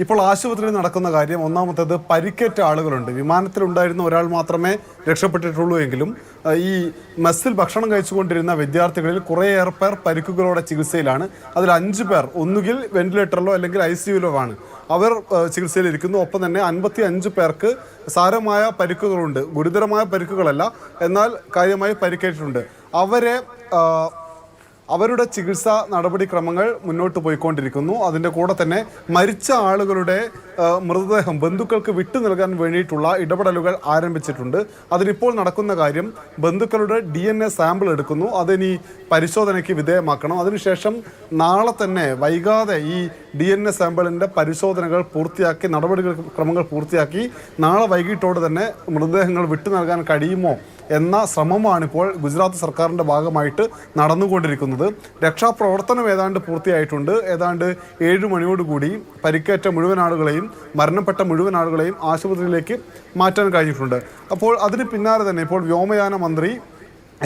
ഇപ്പോൾ ആശുപത്രിയിൽ നടക്കുന്ന കാര്യം ഒന്നാമത്തേത് പരിക്കേറ്റ ആളുകളുണ്ട്. വിമാനത്തിലുണ്ടായിരുന്ന ഒരാൾ മാത്രമേ രക്ഷപ്പെട്ടിട്ടുള്ളൂ എങ്കിലും ഈ മെസ്സിൽ ഭക്ഷണം കഴിച്ചുകൊണ്ടിരുന്ന വിദ്യാർത്ഥികളിൽ കുറേയേറെ പേർ പരിക്കുകളോടെ ചികിത്സയിലാണ്. അതിൽ അഞ്ച് പേർ ഒന്നുകിൽ വെന്റിലേറ്ററിലോ അല്ലെങ്കിൽ ഐ സിയുലോ ആണ്. അവർ ചികിത്സയിലിരിക്കുന്നു. ഒപ്പം തന്നെ അൻപത്തി അഞ്ച് പേർക്ക് സാരമായ പരിക്കുകളുണ്ട്. ഗുരുതരമായ പരിക്കുകളല്ല. എന്നാൽ കാര്യമായി പരിക്കേറ്റിട്ടുണ്ട്. അവരെ അവരുടെ ചികിത്സാ നടപടിക്രമങ്ങൾ മുന്നോട്ട് പോയിക്കൊണ്ടിരിക്കുന്നു. അതിന്റെ കൂടെ തന്നെ മരിച്ച ആളുകളുടെ മൃതദേഹം ബന്ധുക്കൾക്ക് വിട്ടു നൽകാൻ വേണ്ടിയിട്ടുള്ള ഇടപെടലുകൾ ആരംഭിച്ചിട്ടുണ്ട്. അതിനിപ്പോൾ നടക്കുന്ന കാര്യം ബന്ധുക്കളുടെ ഡി എൻ എ സാമ്പിൾ എടുക്കുന്നു. അതിനി പരിശോധനയ്ക്ക് വിധേയമാക്കണം. അതിനുശേഷം നാളെ തന്നെ വൈകാതെ ഈ ഡി എൻ എ സാമ്പിളിന്റെ പരിശോധനകൾ പൂർത്തിയാക്കി നടപടികൾ ക്രമങ്ങൾ പൂർത്തിയാക്കി നാളെ വൈകിട്ടോടെ തന്നെ മൃതദേഹങ്ങൾ വിട്ടു നൽകാൻ കഴിയുമോ എന്ന ശ്രമമാണ് ഇപ്പോൾ ഗുജറാത്ത് സർക്കാരിന്റെ ഭാഗമായിട്ട് നടന്നുകൊണ്ടിരിക്കുന്നത്. രക്ഷാപ്രവർത്തനം ഏതാണ്ട് പൂർത്തിയായിട്ടുണ്ട്. ഏതാണ്ട് ഏഴ് മണിയോടുകൂടി പരിക്കേറ്റ മുഴുവൻ ആളുകളെയും മരണപ്പെട്ട മുഴുവൻ ആളുകളെയും ആശുപത്രിയിലേക്ക് മാറ്റാൻ കഴിഞ്ഞിട്ടുണ്ട്. അപ്പോൾ അതിന് പിന്നാലെ തന്നെ ഇപ്പോൾ വ്യോമയാന മന്ത്രി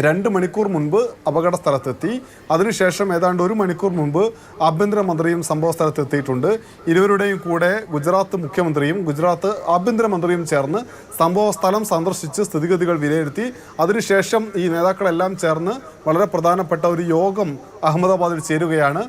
രണ്ട് മണിക്കൂർ മുൻപ് അപകട സ്ഥലത്തെത്തി അതിനുശേഷം ഏതാണ്ട് ഒരു മണിക്കൂർ മുൻപ് ആഭ്യന്തരമന്ത്രിയും സംഭവ സ്ഥലത്ത് എത്തിയിട്ടുണ്ട് ഇരുവരുടെയും കൂടെ ഗുജറാത്ത് മുഖ്യമന്ത്രിയും ഗുജറാത്ത് ആഭ്യന്തരമന്ത്രിയും ചേർന്ന് സംഭവ സ്ഥലം സന്ദർശിച്ച് സ്ഥിതിഗതികൾ വിലയിരുത്തി. അതിനുശേഷം ഈ നേതാക്കളെല്ലാം ചേർന്ന് വളരെ പ്രധാനപ്പെട്ട ഒരു യോഗം അഹമ്മദാബാദിൽ ചേരുകയാണ്.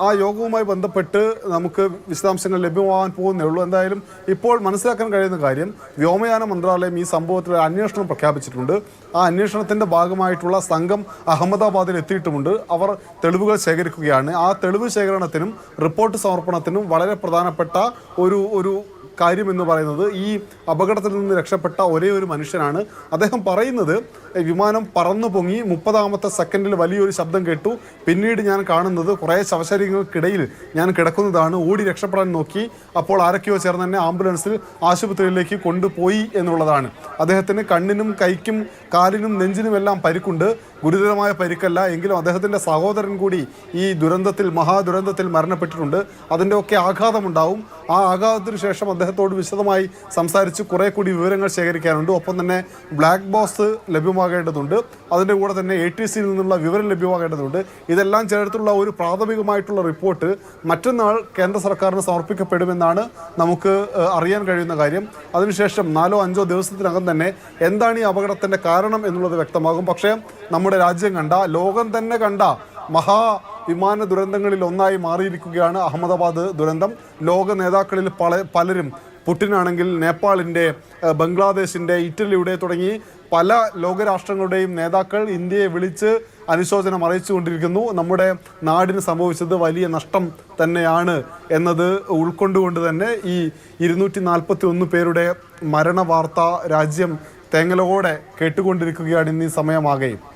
ആ, യോഗവുമായി ബന്ധപ്പെട്ട് നമുക്ക് വിശദാംശങ്ങൾ ലഭ്യമാവാൻ പോകുന്നേ ഉള്ളൂ എന്തായാലും ഇപ്പോൾ മനസ്സിലാക്കാൻ കഴിയുന്ന കാര്യം വ്യോമയാന മന്ത്രാലയം ഈ സംഭവത്തിൽ അന്വേഷണം പ്രഖ്യാപിച്ചിട്ടുണ്ട്. ആ അന്വേഷണത്തിന്റെ ഭാഗമായിട്ടുള്ള സംഘം അഹമ്മദാബാദിൽ എത്തിയിട്ടുമുണ്ട്. അവർ തെളിവുകൾ ശേഖരിക്കുകയാണ്. ആ തെളിവ് ശേഖരണത്തിനും റിപ്പോർട്ട് സമർപ്പണത്തിനും വളരെ പ്രധാനപ്പെട്ട ഒരു ഒരു കാര്യം എന്ന് പറയുന്നത് ഈ അപകടത്തിൽ നിന്ന് രക്ഷപ്പെട്ട ഒരേ ഒരു മനുഷ്യനാണ്. അദ്ദേഹം പറയുന്നത് വിമാനം പറന്നു പൊങ്ങി മുപ്പതാമത്തെ സെക്കൻഡിൽ വലിയൊരു ശബ്ദം കേട്ടു. പിന്നീട് ഞാൻ കാണുന്നത് കുറേ ശവശരീരങ്ങൾക്കിടയിൽ ഞാൻ കിടക്കുന്നതാണ്. ഓടി രക്ഷപ്പെടാൻ നോക്കി. അപ്പോൾ ആരൊക്കെയോ ചേർന്ന് തന്നെ ആംബുലൻസിൽ ആശുപത്രിയിലേക്ക് കൊണ്ടുപോയി എന്നുള്ളതാണ്. അദ്ദേഹത്തിന് കണ്ണിനും കൈക്കും കാലിനും നെഞ്ചിനുമെല്ലാം പരിക്കുണ്ട്. ഗുരുതരമായ പരിക്കല്ല. എങ്കിലും അദ്ദേഹത്തിന്റെ സഹോദരൻ കൂടി ഈ ദുരന്തത്തിൽ മഹാദുരന്തത്തിൽ മരണപ്പെട്ടിട്ടുണ്ട്. അതിന്റെ ഒക്കെ ആഘാതമുണ്ടാവും. ആ ആഘാതത്തിന് ശേഷം അദ്ദേഹത്തോട് വിശദമായി സംസാരിച്ച് കുറേ കൂടി വിവരങ്ങൾ ശേഖരിക്കാനുണ്ട്. ഒപ്പം തന്നെ ബ്ലാക്ക് ബോക്സ് ലഭ്യമാകേണ്ടതുണ്ട്. അതിന്റെ കൂടെ തന്നെ എ ടി സിയിൽ നിന്നുള്ള വിവരം ലഭ്യമാകേണ്ടതുണ്ട്. ഇതെല്ലാം ചേർത്തുള്ള ഒരു പ്രാഥമികമായിട്ടുള്ള റിപ്പോർട്ട് മറ്റന്നാൾ കേന്ദ്ര സർക്കാരിന് സമർപ്പിക്കപ്പെടുമെന്നാണ് നമുക്ക് അറിയാൻ കഴിയുന്ന കാര്യം. അതിനുശേഷം നാലോ അഞ്ചോ ദിവസത്തിനകം തന്നെ എന്താണ് ഈ അപകടത്തിന്റെ കാരണം എന്നുള്ളത് വ്യക്തമാകും. പക്ഷേ നമ്മുടെ രാജ്യം കണ്ട ലോകം തന്നെ കണ്ട മഹാ വിമാന ദുരന്തങ്ങളിൽ ഒന്നായി മാറിയിരിക്കുകയാണ് അഹമ്മദാബാദ് ദുരന്തം. ലോക നേതാക്കളിൽ പല പലരും പുട്ടിനാണെങ്കിൽ നേപ്പാളിന്റെ ബംഗ്ലാദേശിന്റെ ഇറ്റലിയുടെ തുടങ്ങി പല ലോകരാഷ്ട്രങ്ങളുടെയും നേതാക്കൾ ഇന്ത്യയെ വിളിച്ച് അനുശോചനം അറിയിച്ചുകൊണ്ടിരിക്കുന്നു. നമ്മുടെ നാടിന് സംഭവിച്ചത് വലിയ നഷ്ടം തന്നെയാണ് എന്നത് ഉൾക്കൊണ്ടുകൊണ്ട് തന്നെ ഈ ഇരുന്നൂറ്റി നാൽപ്പത്തി ഒന്ന് പേരുടെ മരണ വാർത്ത രാജ്യം തേങ്ങലോടെ കേട്ടുകൊണ്ടിരിക്കുകയാണ്. ഇന്ന് ഈ സമയമാകെയും